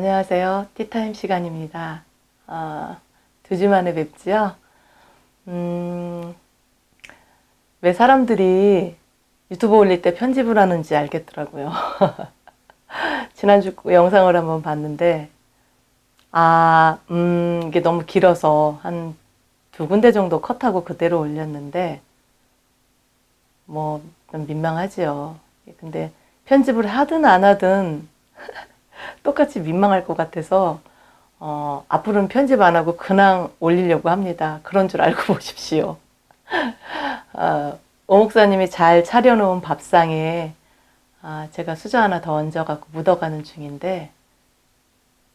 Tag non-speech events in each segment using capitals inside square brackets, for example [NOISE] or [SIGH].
안녕하세요. 티타임 시간입니다. 어, 두주 만에 뵙지요. 음, 왜 사람들이 유튜브 올릴 때 편집을 하는지 알겠더라고요. [LAUGHS] 지난주 영상을 한번 봤는데, 아, 음, 이게 너무 길어서 한 두 군데 정도 컷하고 그대로 올렸는데, 뭐, 좀 민망하지요. 근데 편집을 하든 안 하든 똑같이 민망할 것 같아서, 어, 앞으로는 편집 안 하고 그냥 올리려고 합니다. 그런 줄 알고 [LAUGHS] 보십시오. 어, 오 목사님이 잘 차려놓은 밥상에 아, 제가 수저 하나 더 얹어갖고 묻어가는 중인데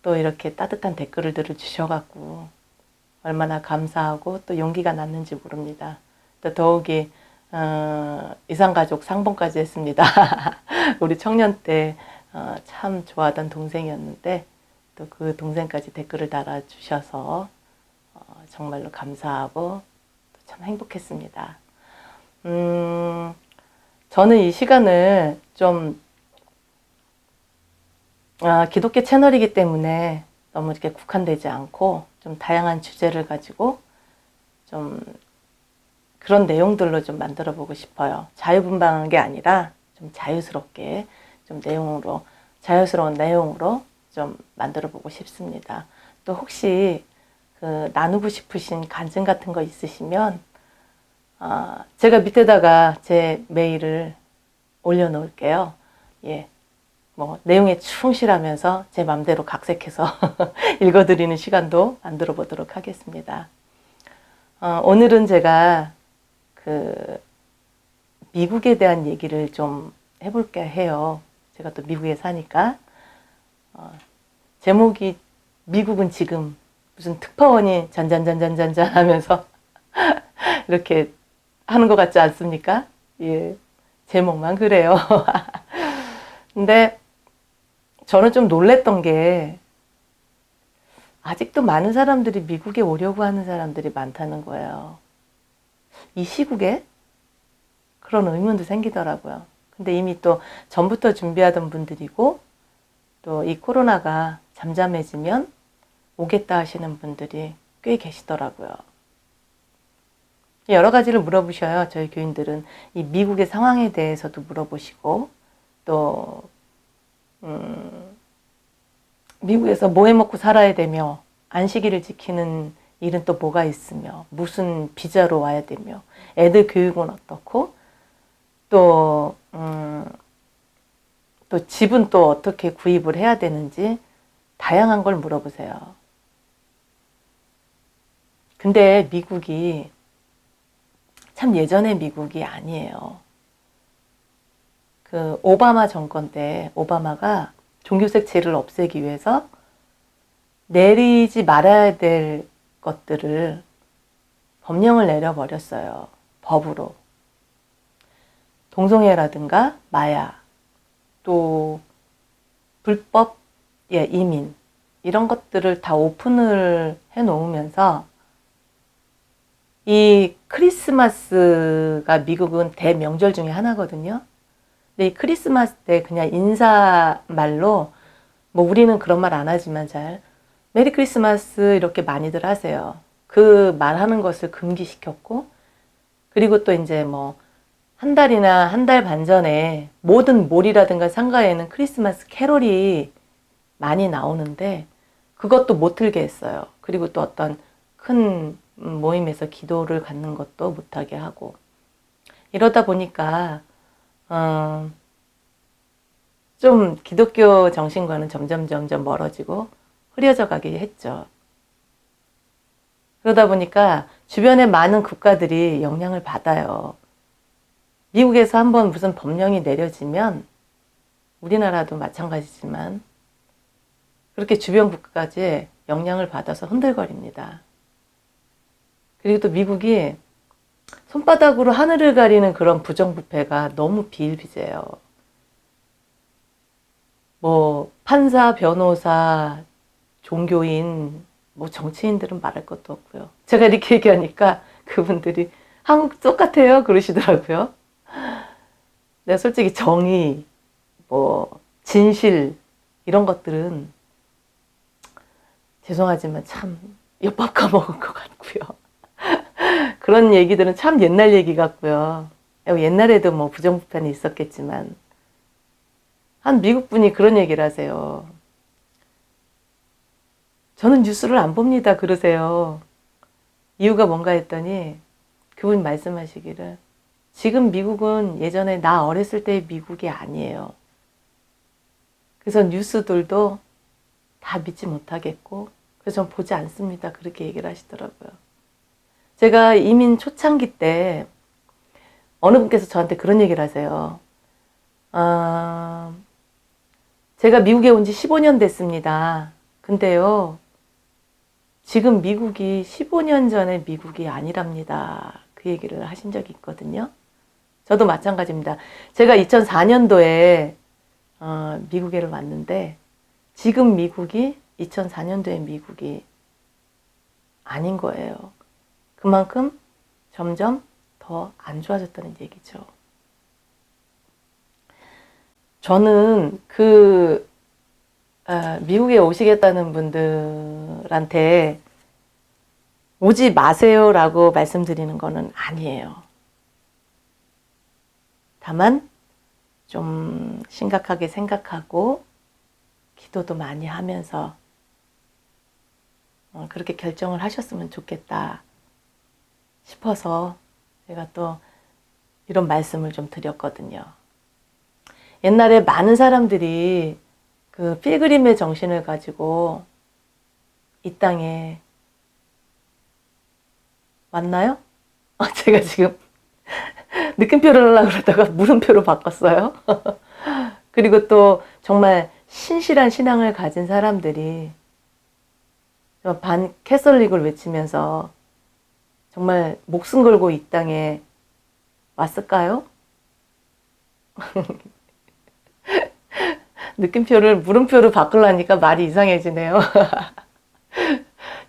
또 이렇게 따뜻한 댓글들을 주셔갖고 얼마나 감사하고 또 용기가 났는지 모릅니다. 또 더욱이 어, 이상가족 상봉까지 했습니다. [LAUGHS] 우리 청년 때 어, 참 좋아하던 동생이었는데 또 그 동생까지 댓글을 달아주셔서 어, 정말로 감사하고 참 행복했습니다. 음, 저는 이 시간을 좀 아, 기독교 채널이기 때문에 너무 이렇게 국한되지 않고 좀 다양한 주제를 가지고 좀 그런 내용들로 좀 만들어 보고 싶어요. 자유분방한 게 아니라 좀 자유스럽게 좀 내용으로 자유스러운 내용으로 좀 만들어 보고 싶습니다. 또 혹시 그 나누고 싶으신 간증 같은 거 있으시면 어, 제가 밑에다가 제 메일을 올려놓을게요. 예. 뭐, 내용에 충실하면서 제 맘대로 각색해서 [LAUGHS] 읽어드리는 시간도 만들어 보도록 하겠습니다. 어, 오늘은 제가 그, 미국에 대한 얘기를 좀 해볼까 해요. 제가 또 미국에 사니까. 어, 제목이 미국은 지금 무슨 특파원이 잔잔잔잔잔잔 하면서 [LAUGHS] 이렇게 하는 것 같지 않습니까? 예. 제목만 그래요. [LAUGHS] 근데 저는 좀 놀랬던 게 아직도 많은 사람들이 미국에 오려고 하는 사람들이 많다는 거예요. 이 시국에 그런 의문도 생기더라고요. 근데 이미 또 전부터 준비하던 분들이고 또 이 코로나가 잠잠해지면 오겠다 하시는 분들이 꽤 계시더라고요. 여러 가지를 물어보셔요. 저희 교인들은 이 미국의 상황에 대해서도 물어보시고 또 음, 미국에서 뭐 해먹고 살아야 되며 안식일을 지키는 일은 또 뭐가 있으며 무슨 비자로 와야 되며 애들 교육은 어떻고 또 음, 또 집은 또 어떻게 구입을 해야 되는지 다양한 걸 물어보세요. 근데 미국이 참 예전의 미국이 아니에요. 그 오바마 정권 때 오바마가 종교색채를 없애기 위해서 내리지 말아야 될 것들을 법령을 내려버렸어요. 법으로. 동성애라든가 마약, 또 불법 예, 이민 이런 것들을 다 오픈을 해 놓으면서 이 크리스마스가 미국은 대명절 중에 하나거든요. 근데 이 크리스마스 때 그냥 인사말로 뭐 우리는 그런 말 안 하지만 잘 메리 크리스마스 이렇게 많이들 하세요. 그 말하는 것을 금기시켰고 그리고 또 이제 뭐 한 달이나 한 달 반 전에 모든 몰이라든가 상가에는 크리스마스 캐롤이 많이 나오는데 그것도 못 틀게 했어요. 그리고 또 어떤 큰 모임에서 기도를 갖는 것도 못하게 하고 이러다 보니까 어, 좀 기독교 정신과는 점점 점점 멀어지고 흐려져 가게 했죠. 그러다 보니까 주변의 많은 국가들이 영향을 받아요. 미국에서 한번 무슨 법령이 내려지면 우리나라도 마찬가지지만 그렇게 주변 국가까지 영향을 받아서 흔들거립니다. 그리고 또 미국이 손바닥으로 하늘을 가리는 그런 부정부패가 너무 비일비재해요. 뭐 판사, 변호사, 종교인, 뭐 정치인들은 말할 것도 없고요. 제가 이렇게 얘기하니까 그분들이 한국 똑같아요 그러시더라고요. 내가 솔직히 정의, 뭐 진실 이런 것들은 죄송하지만 참 엿밥 까먹은 [LAUGHS] 것 같고요. [LAUGHS] 그런 얘기들은 참 옛날 얘기 같고요. 옛날에도 뭐 부정부편이 있었겠지만 한 미국 분이 그런 얘기를 하세요. 저는 뉴스를 안 봅니다. 그러세요. 이유가 뭔가 했더니 그분 말씀하시기를 지금 미국은 예전에 나 어렸을 때의 미국이 아니에요. 그래서 뉴스들도 다 믿지 못하겠고 그래서 전 보지 않습니다. 그렇게 얘기를 하시더라고요. 제가 이민 초창기 때 어느 분께서 저한테 그런 얘기를 하세요. 아, 제가 미국에 온 지 15년 됐습니다. 근데요, 지금 미국이 15년 전의 미국이 아니랍니다. 그 얘기를 하신 적이 있거든요. 저도 마찬가지입니다. 제가 2004년도에 어, 미국에를 왔는데 지금 미국이 2004년도의 미국이 아닌 거예요. 그만큼 점점 더 안 좋아졌다는 얘기죠. 저는 그 아, 미국에 오시겠다는 분들한테 오지 마세요라고 말씀드리는 거는 아니에요. 다만 좀 심각하게 생각하고 기도도 많이 하면서 어, 그렇게 결정을 하셨으면 좋겠다 싶어서 제가 또 이런 말씀을 좀 드렸거든요. 옛날에 많은 사람들이 그 필그림의 정신을 가지고 이 땅에 왔나요? 어, [LAUGHS] 제가 지금 느낌표를 하려고 그러다가 [LAUGHS] 물음표로 바꿨어요. [LAUGHS] 그리고 또 정말 신실한 신앙을 가진 사람들이 반 캐설릭을 외치면서 정말 목숨 걸고 이 땅에 왔을까요? [LAUGHS] 느낌표를 물음표로 바꾸려니까 말이 이상해지네요.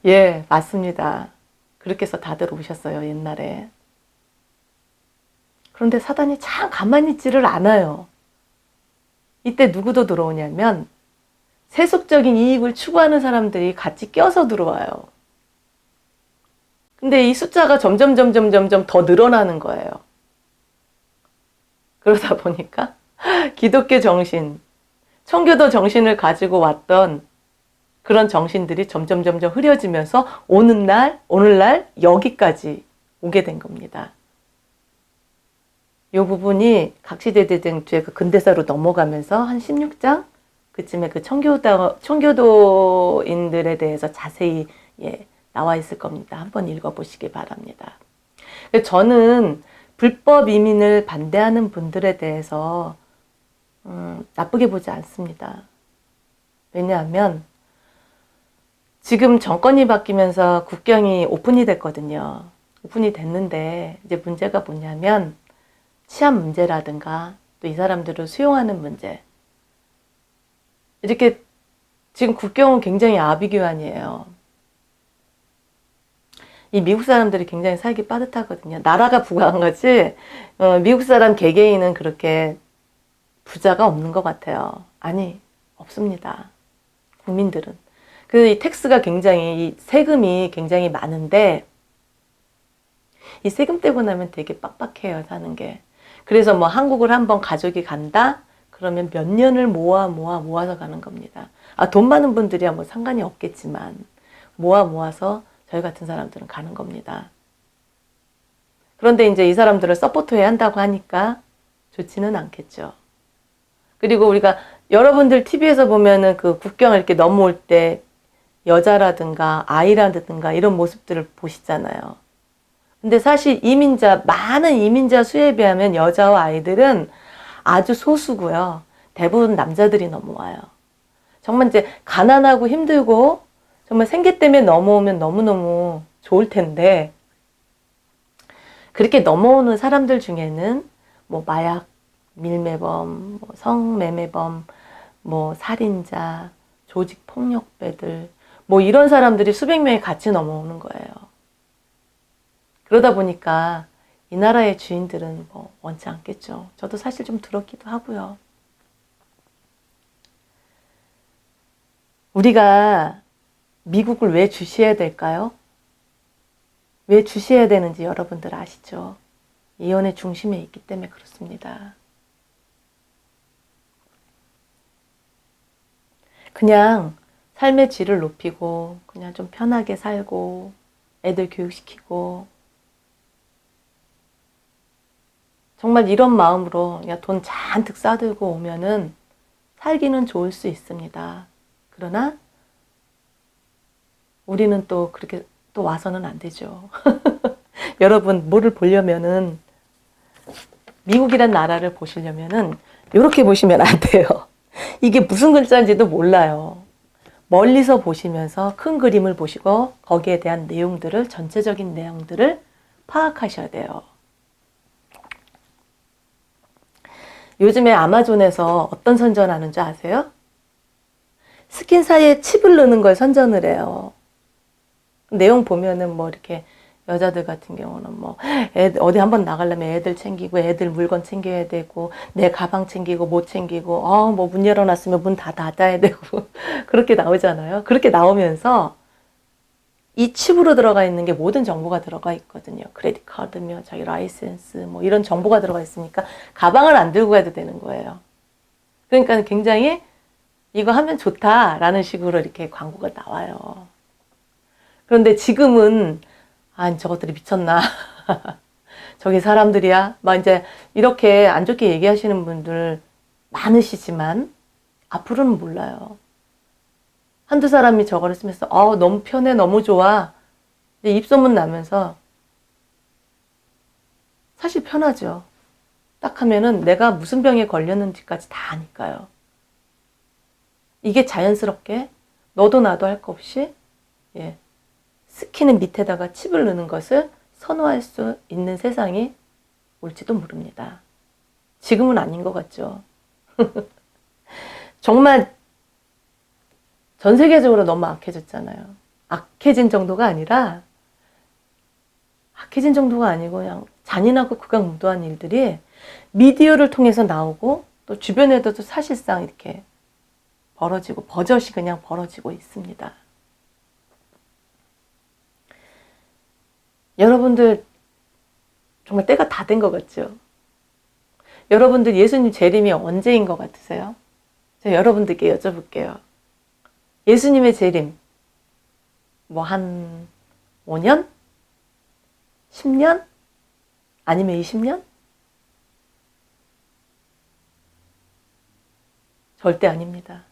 예, 맞습니다. 그렇게 해서 다들 오셨어요, 옛날에. 그런데 사단이 참 가만히 있지를 않아요. 이때 누구도 들어오냐면 세속적인 이익을 추구하는 사람들이 같이 껴서 들어와요. 근데 이 숫자가 점점 점점 점점 더 늘어나는 거예요. 그러다 보니까 [LAUGHS] 기독교 정신, 청교도 정신을 가지고 왔던 그런 정신들이 점점 점점 흐려지면서 오는 날, 오늘날 여기까지 오게 된 겁니다. 이 부분이 각시대대쟁주의 그 근대사로 넘어가면서 한 16장 그쯤에 그 청교도, 청교도인들에 대해서 자세히 예, 나와 있을 겁니다. 한번 읽어보시기 바랍니다. 저는 불법 이민을 반대하는 분들에 대해서 음, 나쁘게 보지 않습니다. 왜냐하면 지금 정권이 바뀌면서 국경이 오픈이 됐거든요. 오픈이 됐는데 이제 문제가 뭐냐면 치안 문제라든가 또 이 사람들을 수용하는 문제. 이렇게 지금 국경은 굉장히 아비규환이에요. 이 미국 사람들이 굉장히 살기 빠듯하거든요. 나라가 부강한 거지, 어, 미국 사람 개개인은 그렇게 부자가 없는 것 같아요. 아니, 없습니다. 국민들은. 그 이 텍스가 굉장히, 이 세금이 굉장히 많은데, 이 세금 떼고 나면 되게 빡빡해요, 사는 게. 그래서 뭐 한국을 한번 가족이 간다? 그러면 몇 년을 모아 모아 모아서 가는 겁니다. 아, 돈 많은 분들이야 뭐 상관이 없겠지만, 모아 모아서 저희 같은 사람들은 가는 겁니다. 그런데 이제 이 사람들을 서포트해야 한다고 하니까 좋지는 않겠죠. 그리고 우리가 여러분들 TV에서 보면은 그 국경을 이렇게 넘어올 때 여자라든가 아이라든가 이런 모습들을 보시잖아요. 근데 사실 이민자, 많은 이민자 수에 비하면 여자와 아이들은 아주 소수고요. 대부분 남자들이 넘어와요. 정말 이제 가난하고 힘들고 정말 생계 때문에 넘어오면 너무너무 좋을 텐데 그렇게 넘어오는 사람들 중에는 뭐 마약 밀매범, 뭐 성매매범, 뭐 살인자, 조직 폭력배들, 뭐 이런 사람들이 수백 명이 같이 넘어오는 거예요. 그러다 보니까 이 나라의 주인들은 뭐 원치 않겠죠. 저도 사실 좀 들었기도 하고요. 우리가 미국을 왜 주시해야 될까요? 왜 주시해야 되는지 여러분들 아시죠? 이혼의 중심에 있기 때문에 그렇습니다. 그냥 삶의 질을 높이고 그냥 좀 편하게 살고 애들 교육시키고 정말 이런 마음으로 그냥 돈 잔뜩 싸들고 오면은 살기는 좋을 수 있습니다. 그러나 우리는 또 그렇게 또 와서는 안 되죠. [LAUGHS] 여러분 뭐를 보려면은 미국이란 나라를 보시려면은 이렇게 보시면 안 돼요. [LAUGHS] 이게 무슨 글자인지도 몰라요. 멀리서 보시면서 큰 그림을 보시고 거기에 대한 내용들을 전체적인 내용들을 파악하셔야 돼요. 요즘에 아마존에서 어떤 선전하는 줄 아세요? 스킨 사이에 칩을 넣는 걸 선전을 해요. 내용 보면은 뭐 이렇게 여자들 같은 경우는 뭐 애들 어디 한번 나가려면 애들 챙기고 애들 물건 챙겨야 되고 내 가방 챙기고 못 챙기고 어 뭐 문 열어놨으면 문 다 닫아야 되고 [LAUGHS] 그렇게 나오잖아요. 그렇게 나오면서 이 칩으로 들어가 있는 게 모든 정보가 들어가 있거든요. 크레딧 카드며 자기 라이센스 뭐 이런 정보가 들어가 있으니까 가방을 안 들고 가도 되는 거예요. 그러니까 굉장히 이거 하면 좋다라는 식으로 이렇게 광고가 나와요. 그런데 지금은 아, 저것들이 미쳤나. [LAUGHS] 저게 사람들이야. 막 이제 이렇게 안 좋게 얘기하시는 분들 많으시지만 앞으로는 몰라요. 한두 사람이 저거를 쓰면서 어, 너무 편해, 너무 좋아. 입소문 나면서 사실 편하죠. 딱 하면은 내가 무슨 병에 걸렸는지까지 다 아니까요. 이게 자연스럽게 너도 나도 할 거 없이 예, 스키는 밑에다가 칩을 넣는 것을 선호할 수 있는 세상이 올지도 모릅니다. 지금은 아닌 것 같죠. [LAUGHS] 정말 전 세계적으로 너무 악해졌잖아요. 악해진 정도가 아니라 악해진 정도가 아니고 그냥 잔인하고 극악무도한 일들이 미디어를 통해서 나오고 또 주변에도 사실상 이렇게 벌어지고 버젓이 그냥 벌어지고 있습니다. 여러분들 정말 때가 다 된 것 같죠? 여러분들 예수님 재림이 언제인 것 같으세요? 제가 여러분들께 여쭤볼게요. 예수님의 재림, 뭐 한 5년? 10년? 아니면 20년? 절대 아닙니다.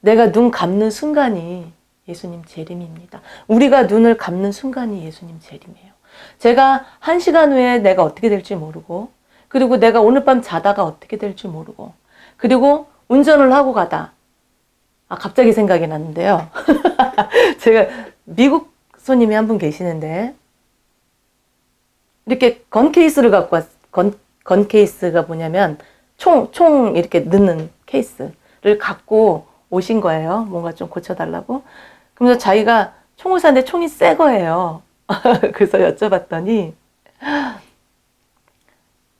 내가 눈 감는 순간이 예수님 재림입니다. 우리가 눈을 감는 순간이 예수님 재림이에요. 제가 한 시간 후에 내가 어떻게 될지 모르고, 그리고 내가 오늘 밤 자다가 어떻게 될지 모르고, 그리고 운전을 하고 가다. 아, 갑자기 생각이 났는데요. [LAUGHS] 제가 미국 손님이 한 분 계시는데, 이렇게 건 케이스를 갖고 왔, 건, 건 케이스가 뭐냐면, 총, 총 이렇게 넣는 케이스를 갖고 오신 거예요. 뭔가 좀 고쳐달라고. 그러면서 자기가 총을 쐈는데 총이 새 거예요. [LAUGHS] 그래서 여쭤봤더니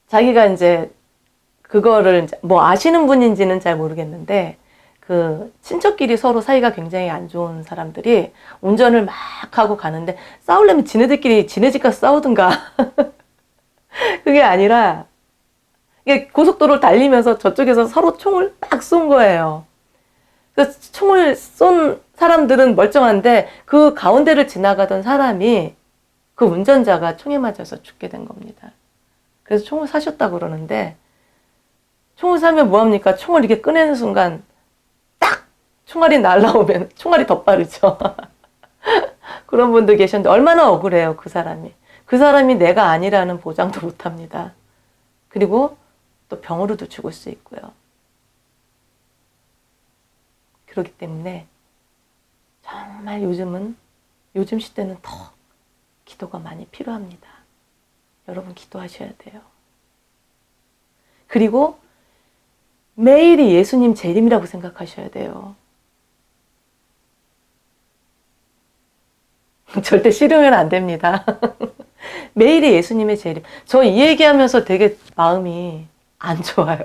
자기가 이제 그거를 이제 뭐 아시는 분인지는 잘 모르겠는데 그 친척끼리 서로 사이가 굉장히 안 좋은 사람들이 운전을 막 하고 가는데 싸우려면 지네들끼리 지네 집 가서 싸우든가 [LAUGHS] 그게 아니라 이게 고속도로 달리면서 저쪽에서 서로 총을 딱쏜 거예요. 그 총을 쏜 사람들은 멀쩡한데 그 가운데를 지나가던 사람이 그 운전자가 총에 맞아서 죽게 된 겁니다. 그래서 총을 사셨다 그러는데 총을 사면 뭐합니까? 총을 이렇게 꺼내는 순간 딱 총알이 날라오면 [LAUGHS] 총알이 더 빠르죠. [LAUGHS] 그런 분들 계셨는데 얼마나 억울해요 그 사람이. 그 사람이 내가 아니라는 보장도 못 합니다. 그리고 또 병으로도 죽을 수 있고요. 그렇기 때문에 정말 요즘은 요즘 시대는 더 기도가 많이 필요합니다. 여러분 기도하셔야 돼요. 그리고 매일이 예수님 재림이라고 생각하셔야 돼요. [LAUGHS] 절대 싫으면 안 됩니다. [LAUGHS] 매일이 예수님의 재림. 저 이 얘기하면서 되게 마음이 안 좋아요.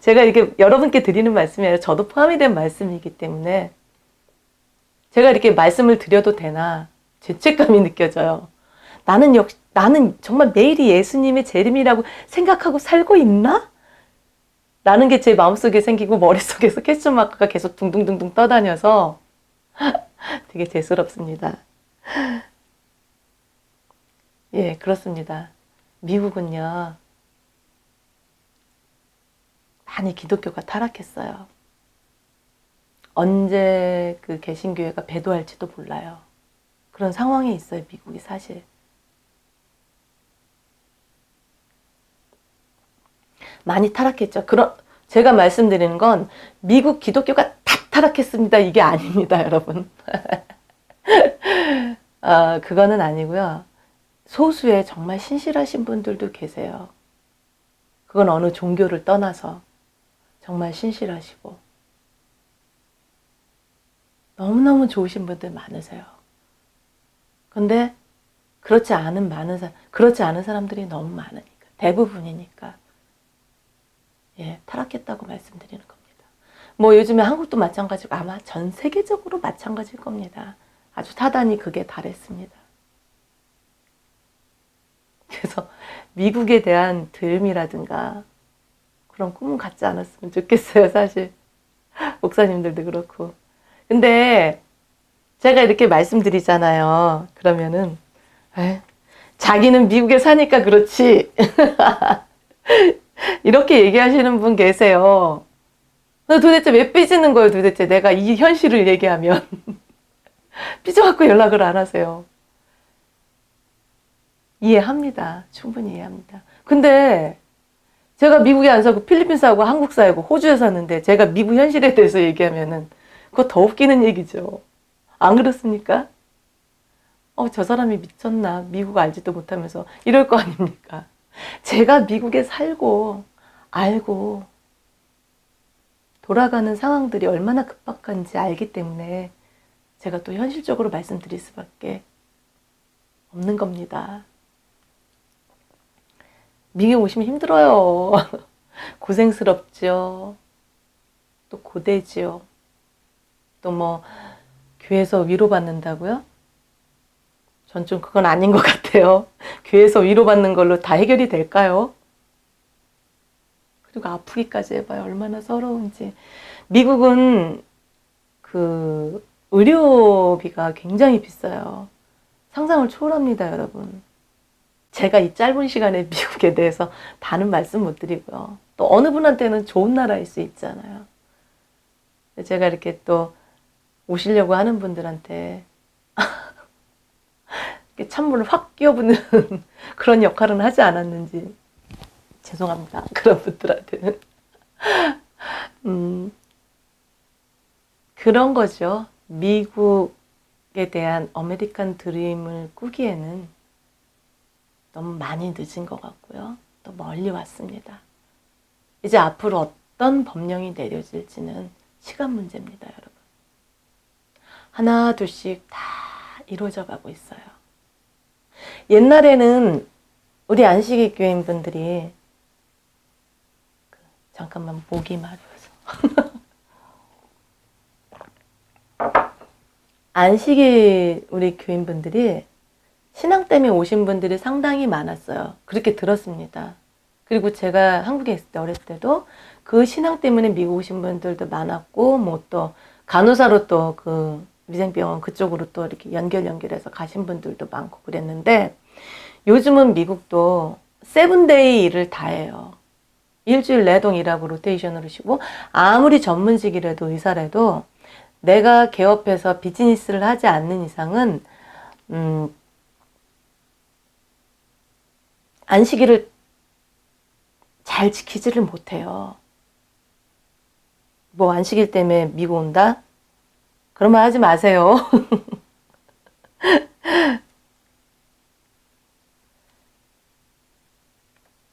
제가 이게 여러분께 드리는 말씀이 아니라 저도 포함이 된 말씀이기 때문에 제가 이렇게 말씀을 드려도 되나 죄책감이 느껴져요. 나는 역 나는 정말 매일이 예수님의 재림이라고 생각하고 살고 있나? 라는 게 제 마음속에 생기고 머릿속에서 퀘스천 마크가 계속 둥둥둥둥 떠다녀서 [LAUGHS] 되게 재수롭습니다. 예, 그렇습니다. 미국은요, 많이 기독교가 타락했어요. 언제 그 개신교회가 배도할지도 몰라요. 그런 상황에 있어요, 미국이 사실. 많이 타락했죠. 그런 제가 말씀드리는 건 미국 기독교가 다 타락했습니다. 이게 아닙니다, 여러분. [LAUGHS] 어, 그거는 아니고요. 소수의 정말 신실하신 분들도 계세요. 그건 어느 종교를 떠나서 정말 신실하시고 너무너무 좋으신 분들 많으세요. 근데 그렇지 않은 많은 사람, 그렇지 않은 사람들이 너무 많으니까 대부분이니까 예, 타락했다고 말씀드리는 겁니다. 뭐 요즘에 한국도 마찬가지고 아마 전 세계적으로 마찬가지일 겁니다. 아주 타단이 극에 달했습니다. 그래서 미국에 대한 들음이라든가 그런 꿈은 갖지 않았으면 좋겠어요, 사실. 목사님들도 그렇고. 근데 제가 이렇게 말씀드리잖아요. 그러면은, 에이, 자기는 미국에 사니까 그렇지. [LAUGHS] 이렇게 얘기하시는 분 계세요. 너 도대체 왜 삐지는 거예요, 도대체? 내가 이 현실을 얘기하면. 삐져갖고 연락을 안 하세요. 이해합니다. 충분히 이해합니다. 근데 제가 미국에 안 살고 필리핀 살고 한국 살고 호주에 사는데 제가 미국 현실에 대해서 얘기하면은 그거 더 웃기는 얘기죠. 안 그렇습니까? 어, 저 사람이 미쳤나? 미국 알지도 못하면서 이럴 거 아닙니까? 제가 미국에 살고 알고 돌아가는 상황들이 얼마나 급박한지 알기 때문에 제가 또 현실적으로 말씀드릴 수밖에 없는 겁니다. 미국 오시면 힘들어요. [LAUGHS] 고생스럽죠. 또 고되지요. 또 뭐 교회에서 위로받는다고요? 전 좀 그건 아닌 것 같아요. [LAUGHS] 교회에서 위로받는 걸로 다 해결이 될까요? 그리고 아프기까지 해봐요. 얼마나 서러운지. 미국은 그 의료비가 굉장히 비싸요. 상상을 초월합니다, 여러분. 제가 이 짧은 시간에 [LAUGHS] 미국에 대해서 다는 말씀 못 드리고요. 또 어느 분한테는 좋은 나라일 수 있잖아요. 제가 이렇게 또 오시려고 하는 분들한테 [LAUGHS] 찬물을 확 끼워붓는 [LAUGHS] 그런 역할은 하지 않았는지 죄송합니다. 그런 분들한테는. 음, 그런 거죠. 미국에 대한 아메리칸 드림을 꾸기에는 너무 많이 늦은 것 같고요. 또 멀리 왔습니다. 이제 앞으로 어떤 법령이 내려질지는 시간 문제입니다, 여러분. 하나, 둘씩 다 이루어져 가고 있어요. 옛날에는 우리 안식일 교인 분들이 그, 잠깐만 목이 마려워서 안식일 우리 교인 분들이 신앙 때문에 오신 분들이 상당히 많았어요. 그렇게 들었습니다. 그리고 제가 한국에 있을 때 어렸을 때도 그 신앙 때문에 미국 오신 분들도 많았고 뭐 또 간호사로 또 그 위생병원 그쪽으로 또 이렇게 연결 연결해서 가신 분들도 많고 그랬는데 요즘은 미국도 세븐데이 일을 다 해요. 일주일 내동 일하고 로테이션으로 쉬고 아무리 전문직이라도 의사라도 내가 개업해서 비즈니스를 하지 않는 이상은 음, 안식일을 잘 지키지를 못해요. 뭐 안식일 때문에 미국 온다? 그런 말 하지 마세요. [LAUGHS]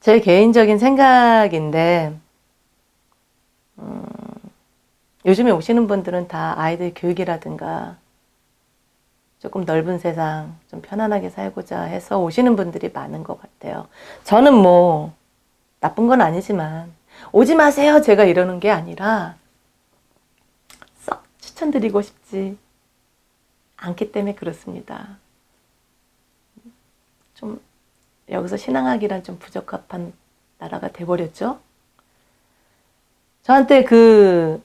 제 개인적인 생각인데, 음, 요즘에 오시는 분들은 다 아이들 교육이라든가 조금 넓은 세상, 좀 편안하게 살고자 해서 오시는 분들이 많은 것 같아요. 저는 뭐, 나쁜 건 아니지만, 오지 마세요! 제가 이러는 게 아니라, 썩 추천드리고 싶지 않기 때문에 그렇습니다. 좀 여기서 신앙하기란 좀 부적합한 나라가 돼버렸죠. 저한테 그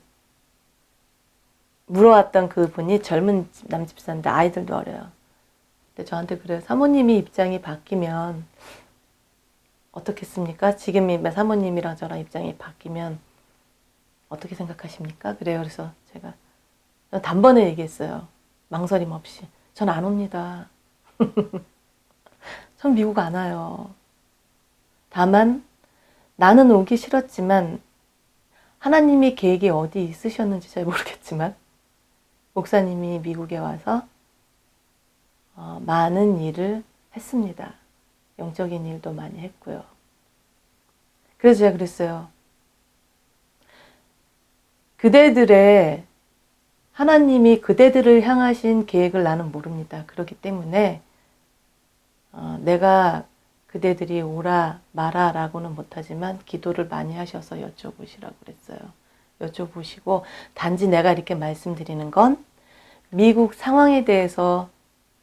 물어왔던 그 분이 젊은 집- 남집사인데 아이들도 어려요. 근데 저한테 그래요. 사모님이 입장이 바뀌면 어떻겠습니까? 지금 이 사모님이랑 저랑 입장이 바뀌면 어떻게 생각하십니까? 그래요. 그래서 제가 전 단번에 얘기했어요. 망설임 없이. 전 안 옵니다. [LAUGHS] 전 미국 안 와요. 다만 나는 오기 싫었지만 하나님이 계획이 어디 있으셨는지 잘 모르겠지만 목사님이 미국에 와서 어, 많은 일을 했습니다. 영적인 일도 많이 했고요. 그래서 제가 그랬어요. 그대들의 하나님이 그대들을 향하신 계획을 나는 모릅니다. 그렇기 때문에 어, 내가 그대들이 오라 마라라고는 못하지만 기도를 많이 하셔서 여쭤보시라고 그랬어요. 여쭤보시고 단지 내가 이렇게 말씀드리는 건 미국 상황에 대해서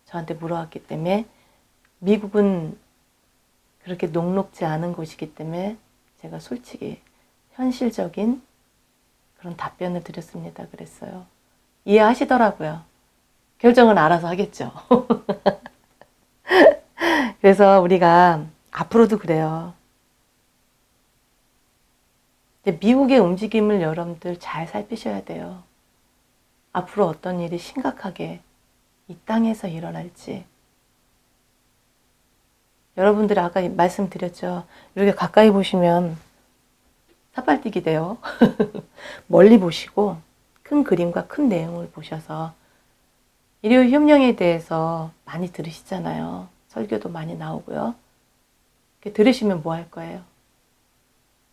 저한테 물어왔기 때문에 미국은 그렇게 녹록지 않은 곳이기 때문에 제가 솔직히 현실적인 그런 답변을 드렸습니다. 그랬어요. 이해하시더라고요. 결정은 알아서 하겠죠. [LAUGHS] 그래서 우리가 앞으로도 그래요. 미국의 움직임을 여러분들 잘 살피셔야 돼요. 앞으로 어떤 일이 심각하게 이 땅에서 일어날지. 여러분들이 아까 말씀드렸죠. 이렇게 가까이 보시면 사발뛰기 돼요. [LAUGHS] 멀리 보시고 큰 그림과 큰 내용을 보셔서 일요 협령에 대해서 많이 들으시잖아요. 설교도 많이 나오고요. 들으시면 뭐 할 거예요?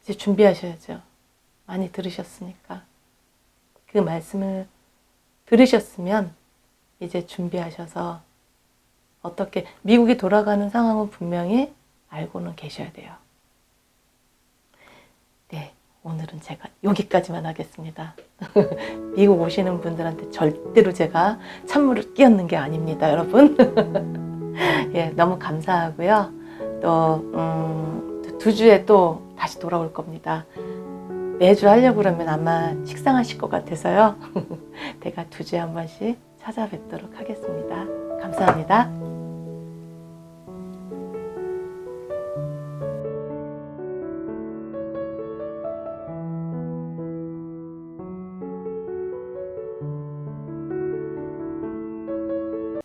이제 준비하셔야죠. 많이 들으셨으니까. 그 말씀을 들으셨으면 이제 준비하셔서 어떻게 미국이 돌아가는 상황은 분명히 알고는 계셔야 돼요. 네, 오늘은 제가 여기까지만 하겠습니다. [LAUGHS] 미국 오시는 분들한테 절대로 제가 찬물을 끼얹는 게 아닙니다, 여러분. [LAUGHS] 예, 너무 감사하고요. 또, 음, 두 주에 또 다시 돌아올 겁니다. 매주 하려고 그러면 아마 식상하실 것 같아서요. [LAUGHS] 제가 두 주에 한 번씩 찾아뵙도록 하겠습니다. 감사합니다.